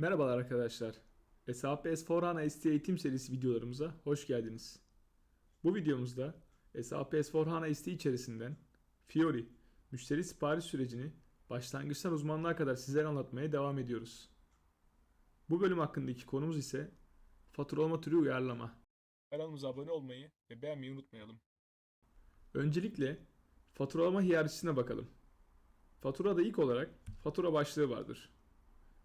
Merhabalar arkadaşlar. SAP S4HANA ST eğitim serisi videolarımıza hoş geldiniz. Bu videomuzda SAP S4HANA ST içerisinden Fiori, müşteri sipariş sürecini başlangıçtan uzmanlığa kadar sizlere anlatmaya devam ediyoruz. Bu bölüm hakkındaki konumuz ise faturalama türü uyarlama. Kanalımıza abone olmayı ve beğenmeyi unutmayalım. Öncelikle faturalama hiyerarşisine bakalım. Faturada ilk olarak fatura başlığı vardır.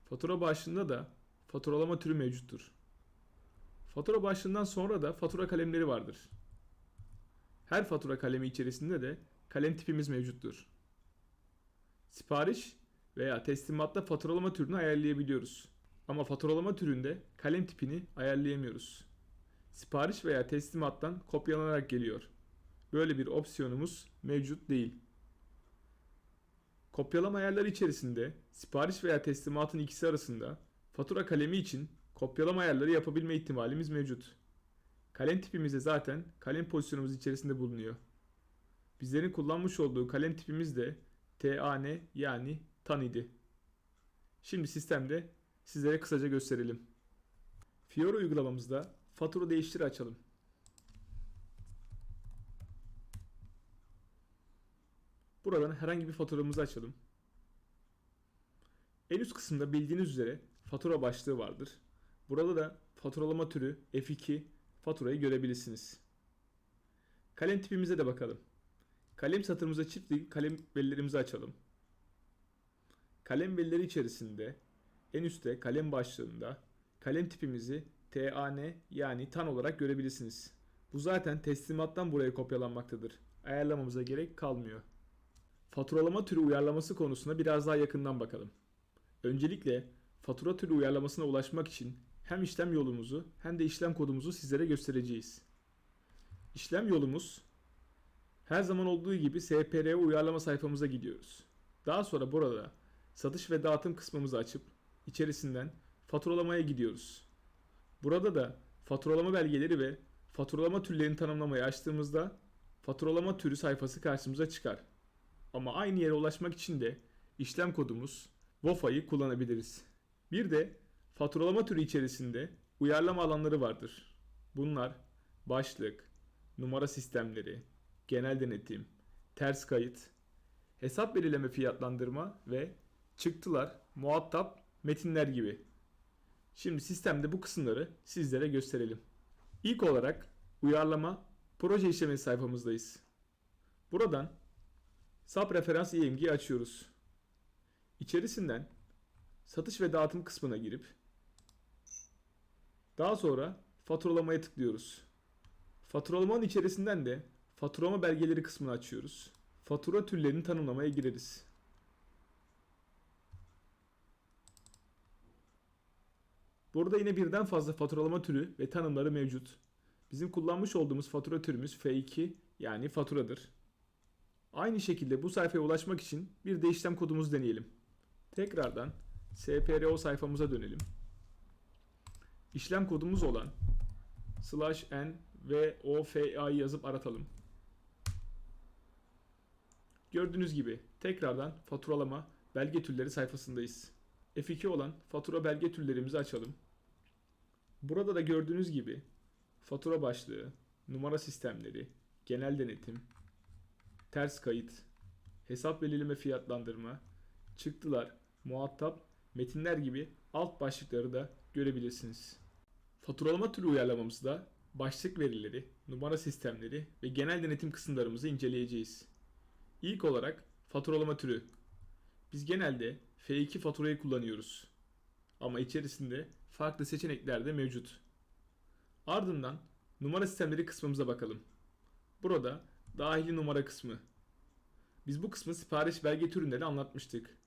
Fatura başlığında da faturalama türü mevcuttur. Fatura başlığından sonra da fatura kalemleri vardır. Her fatura kalemi içerisinde de kalem tipimiz mevcuttur. Sipariş veya teslimatta faturalama türünü ayarlayabiliyoruz. Ama faturalama türünde kalem tipini ayarlayamıyoruz. Sipariş veya teslimattan kopyalanarak geliyor. Böyle bir opsiyonumuz mevcut değil. Kopyalama ayarları içerisinde sipariş veya teslimatın ikisi arasında fatura kalemi için kopyalama ayarları yapabilme ihtimalimiz mevcut. Kalem tipimizde zaten kalem pozisyonumuz içerisinde bulunuyor. Bizlerin kullanmış olduğu kalem tipimiz de TAN yani TAN idi. Şimdi sistemde sizlere kısaca gösterelim. Fiori uygulamamızda fatura değiştir açalım. Buradan herhangi bir faturamızı açalım. En üst kısımda bildiğiniz üzere fatura başlığı vardır. Burada da faturalama türü F2 faturayı görebilirsiniz. Kalem tipimize de bakalım. Kalem satırımıza çiftli kalem bellelerimizi açalım. Kalem belleleri içerisinde en üstte kalem başlığında kalem tipimizi TAN yani TAN olarak görebilirsiniz. Bu zaten teslimattan buraya kopyalanmaktadır. Ayarlamamıza gerek kalmıyor. Faturalama türü uyarlaması konusuna biraz daha yakından bakalım. Öncelikle fatura türü uyarlamasına ulaşmak için hem işlem yolumuzu hem de işlem kodumuzu sizlere göstereceğiz. İşlem yolumuz her zaman olduğu gibi SPRO uyarlama sayfamıza gidiyoruz. Daha sonra burada satış ve dağıtım kısmımızı açıp içerisinden faturalamaya gidiyoruz. Burada da faturalama belgeleri ve faturalama türlerini tanımlamayı açtığımızda faturalama türü sayfası karşımıza çıkar. Ama aynı yere ulaşmak için de işlem kodumuz VOFA'yı kullanabiliriz. Bir de faturalama türü içerisinde uyarlama alanları vardır. Bunlar başlık, numara sistemleri, genel denetim, ters kayıt, hesap belirleme fiyatlandırma ve çıktılar, muhatap, metinler gibi. Şimdi sistemde bu kısımları sizlere gösterelim. İlk olarak uyarlama proje işlemi sayfamızdayız. Buradan SAP referans IMG'yi açıyoruz. İçerisinden satış ve dağıtım kısmına girip daha sonra faturalamaya tıklıyoruz. Faturalamanın içerisinden de faturalama belgeleri kısmını açıyoruz. Fatura türlerini tanımlamaya gireriz. Burada yine birden fazla faturalama türü ve tanımları mevcut. Bizim kullanmış olduğumuz fatura türümüz F2 yani faturadır. Aynı şekilde bu sayfaya ulaşmak için bir de işlem kodumuzu deneyelim. Tekrardan SPRO sayfamıza dönelim. İşlem kodumuz olan slash n ve ofa'yı yazıp aratalım. Gördüğünüz gibi tekrardan faturalama belge türleri sayfasındayız. F2 olan fatura belge türlerimizi açalım. Burada da gördüğünüz gibi fatura başlığı, numara sistemleri, genel denetim, ters kayıt, hesap belirleme fiyatlandırma, çıktılar, muhatap, metinler gibi alt başlıkları da görebilirsiniz. Faturalama türü uyarlamamızda başlık verileri, numara sistemleri ve genel denetim kısımlarımızı inceleyeceğiz. İlk olarak faturalama türü. Biz genelde F2 faturayı kullanıyoruz. Ama içerisinde farklı seçenekler de mevcut. Ardından numara sistemleri kısmımıza bakalım. Burada dahili numara kısmı. Biz bu kısmı sipariş belge türünde de anlatmıştık.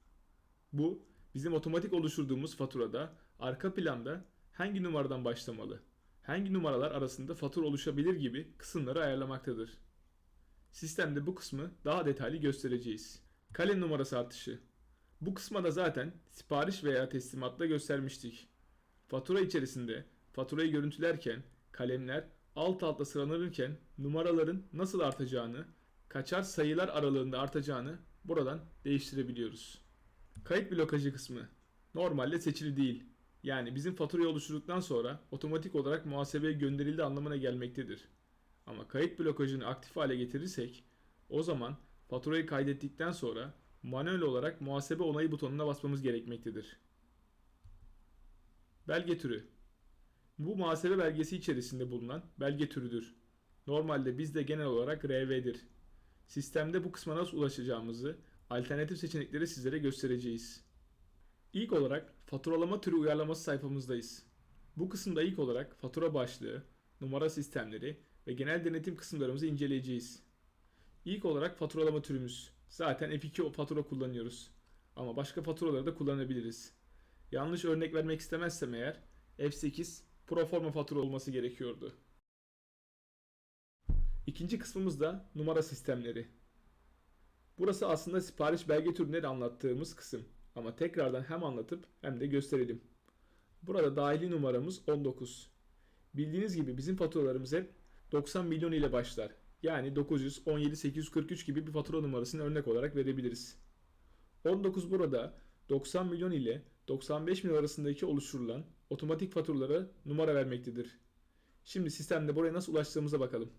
Bu bizim otomatik oluşturduğumuz faturada arka planda hangi numaradan başlamalı, hangi numaralar arasında fatura oluşabilir gibi kısımları ayarlamaktadır. Sistemde bu kısmı daha detaylı göstereceğiz. Kalem numarası artışı. Bu kısma da zaten sipariş veya teslimatta göstermiştik. Fatura içerisinde faturayı görüntülerken kalemler alt alta sıralanırken numaraların nasıl artacağını, kaçar sayılar aralığında artacağını buradan değiştirebiliyoruz. Kayıt blokajı kısmı normalde seçili değil. Yani bizim faturayı oluşturduktan sonra otomatik olarak muhasebeye gönderildi anlamına gelmektedir. Ama kayıt blokajını aktif hale getirirsek o zaman faturayı kaydettikten sonra manuel olarak muhasebe onayı butonuna basmamız gerekmektedir. Belge türü Bu muhasebe belgesi içerisinde bulunan belge türüdür. Normalde bizde genel olarak RV'dir. Sistemde bu kısma nasıl ulaşacağımızı alternatif seçenekleri sizlere göstereceğiz. İlk olarak faturalama türü uyarlaması sayfamızdayız. Bu kısımda ilk olarak fatura başlığı, numara sistemleri ve genel denetim kısımlarımızı inceleyeceğiz. İlk olarak faturalama türümüz. Zaten F2 fatura kullanıyoruz. Ama başka faturaları da kullanabiliriz. Yanlış örnek vermek istemezsem eğer F8 proforma fatura olması gerekiyordu. İkinci kısmımız da numara sistemleri. Burası aslında sipariş belge türünde de anlattığımız kısım. Ama tekrardan hem anlatıp hem de gösterelim. Burada dahili numaramız 19. Bildiğiniz gibi bizim faturalarımız hep 90 milyon ile başlar. Yani 917 843 gibi bir fatura numarasını örnek olarak verebiliriz. 19 burada 90 milyon ile 95 milyon arasındaki oluşturulan otomatik faturalara numara vermektedir. Şimdi sistemde buraya nasıl ulaştığımıza bakalım.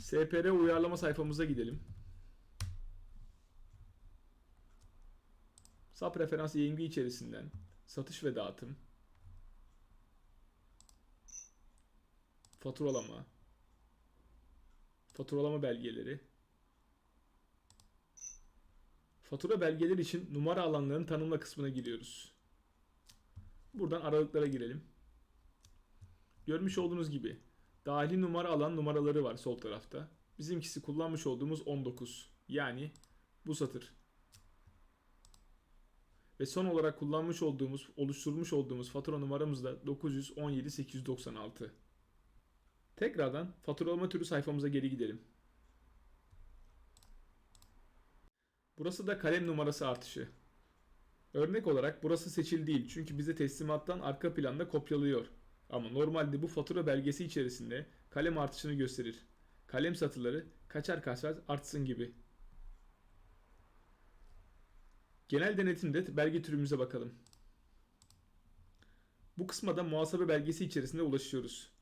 SPR uyarlama sayfamıza gidelim. SAP referans yayıncı içerisinden satış ve dağıtım, faturalama, faturalama belgeleri, fatura belgeleri için numara alanlarının tanımla kısmına giriyoruz. Buradan aralıklara girelim. Görmüş olduğunuz gibi dahili numara alan numaraları var sol tarafta. Bizimkisi kullanmış olduğumuz 19. Yani bu satır. Ve son olarak kullanmış olduğumuz, oluşturmuş olduğumuz fatura numaramız da 917 896. Tekrardan faturalama türü sayfamıza geri gidelim. Burası da kalem numarası artışı. Örnek olarak burası seçil değil çünkü bize teslimattan arka planda kopyalıyor. Ama normalde bu fatura belgesi içerisinde kalem artışını gösterir. Kalem satıları kaçar kaçar artsın gibi. Genel denetimde belge türümüze bakalım. Bu kısma da muhasebe belgesi içerisinde ulaşıyoruz.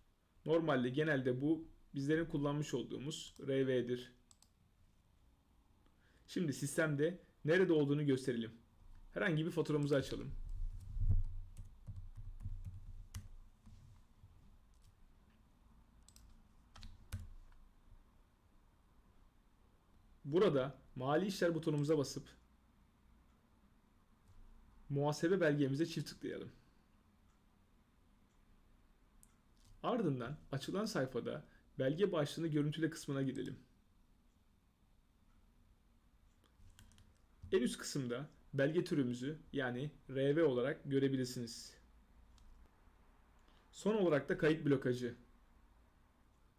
Normalde genelde bu bizlerin kullanmış olduğumuz RV'dir. Şimdi sistemde nerede olduğunu gösterelim. Herhangi bir faturamızı açalım. Burada mali işler butonumuza basıp muhasebe belgemize çift tıklayalım. Ardından açılan sayfada belge başlığını görüntüle kısmına gidelim. En üst kısımda belge türümüzü yani RV olarak görebilirsiniz. Son olarak da kayıt blokajı.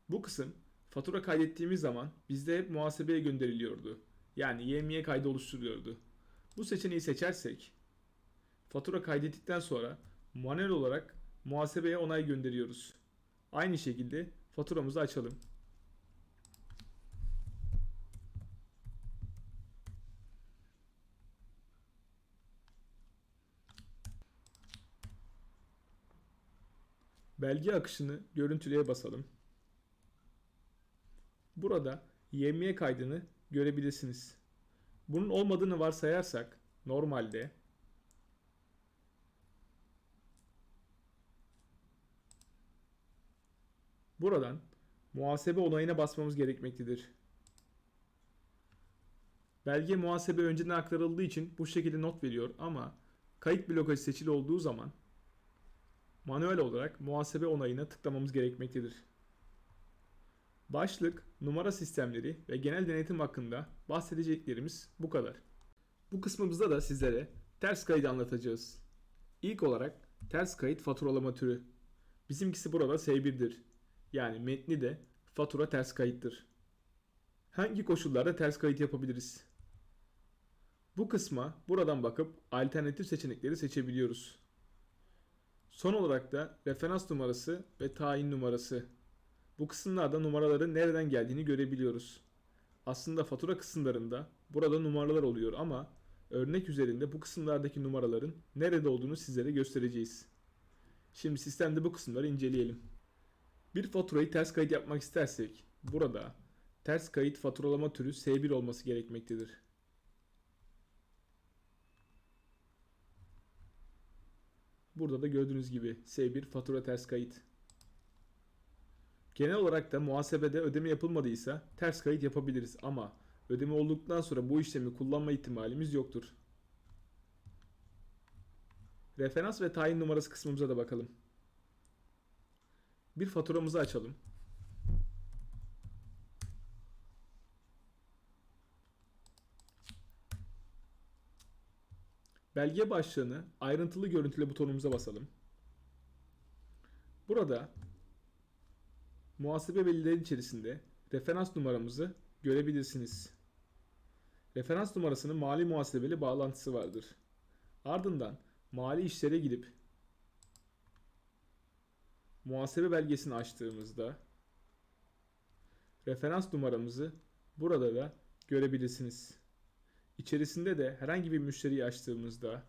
Bu kısım fatura kaydettiğimiz zaman bizde hep muhasebeye gönderiliyordu. Yani YMY kaydı oluşturuyordu. Bu seçeneği seçersek fatura kaydettikten sonra manuel olarak muhasebeye onay gönderiyoruz. Aynı şekilde faturamızı açalım. Belge akışını görüntüleye basalım. Burada YMY kaydını görebilirsiniz. Bunun olmadığını varsayarsak normalde Buradan muhasebe onayına basmamız gerekmektedir. Belge muhasebe önceden aktarıldığı için bu şekilde not veriyor ama kayıt blokajı seçili olduğu zaman manuel olarak muhasebe onayına tıklamamız gerekmektedir. Başlık, numara sistemleri ve genel denetim hakkında bahsedeceklerimiz bu kadar. Bu kısmımızda da sizlere ters kaydı anlatacağız. İlk olarak ters kayıt faturalama türü. Bizimkisi burada S1'dir. Yani metni de fatura ters kayıttır. Hangi koşullarda ters kayıt yapabiliriz? Bu kısma buradan bakıp alternatif seçenekleri seçebiliyoruz. Son olarak da referans numarası ve tayin numarası. Bu kısımlarda numaraların nereden geldiğini görebiliyoruz. Aslında fatura kısımlarında burada numaralar oluyor ama örnek üzerinde bu kısımlardaki numaraların nerede olduğunu sizlere göstereceğiz. Şimdi sistemde bu kısımları inceleyelim. Bir faturayı ters kayıt yapmak istersek burada ters kayıt faturalama türü S1 olması gerekmektedir. Burada da gördüğünüz gibi S1 fatura ters kayıt. Genel olarak da muhasebede ödeme yapılmadıysa ters kayıt yapabiliriz ama ödeme olduktan sonra bu işlemi kullanma ihtimalimiz yoktur. Referans ve tayin numarası kısmımıza da bakalım. Bir faturamızı açalım. Belge başlığını ayrıntılı görüntüle butonumuza basalım. Burada muhasebe belgeleri içerisinde referans numaramızı görebilirsiniz. Referans numarasının mali muhasebeli bağlantısı vardır. Ardından mali işlere gidip muhasebe belgesini açtığımızda referans numaramızı burada da görebilirsiniz. İçerisinde de herhangi bir müşteriyi açtığımızda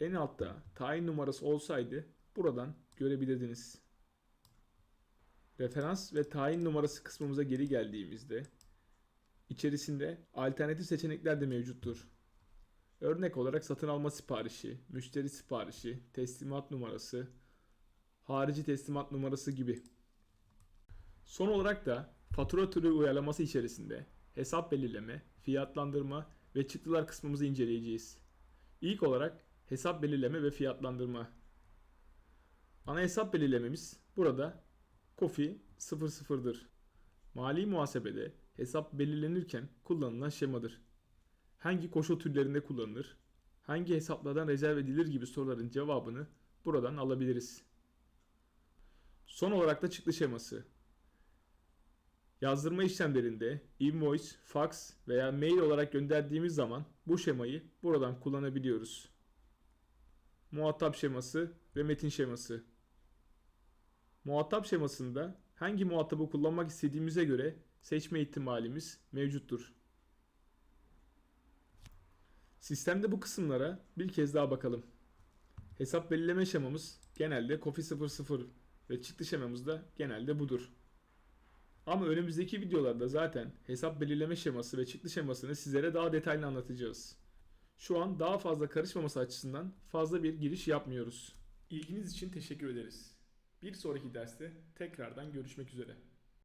en altta tayin numarası olsaydı buradan görebilirdiniz. Referans ve tayin numarası kısmımıza geri geldiğimizde içerisinde alternatif seçenekler de mevcuttur. Örnek olarak satın alma siparişi, müşteri siparişi, teslimat numarası, harici teslimat numarası gibi. Son olarak da fatura türü uyarlaması içerisinde hesap belirleme, fiyatlandırma ve çıktılar kısmımızı inceleyeceğiz. İlk olarak hesap belirleme ve fiyatlandırma. Ana hesap belirlememiz burada Kofi 00'dır. Mali muhasebede hesap belirlenirken kullanılan şemadır. Hangi koşul türlerinde kullanılır? Hangi hesaplardan rezerv edilir gibi soruların cevabını buradan alabiliriz. Son olarak da çıktı şeması. Yazdırma işlemlerinde invoice, fax veya mail olarak gönderdiğimiz zaman bu şemayı buradan kullanabiliyoruz. Muhatap şeması ve metin şeması. Muhatap şemasında hangi muhatabı kullanmak istediğimize göre seçme ihtimalimiz mevcuttur. Sistemde bu kısımlara bir kez daha bakalım. Hesap belirleme şemamız genelde Kofi 00 ve çıktı şemamız da genelde budur. Ama önümüzdeki videolarda zaten hesap belirleme şeması ve çıktı şemasını sizlere daha detaylı anlatacağız. Şu an daha fazla karışmaması açısından fazla bir giriş yapmıyoruz. İlginiz için teşekkür ederiz. Bir sonraki derste tekrardan görüşmek üzere.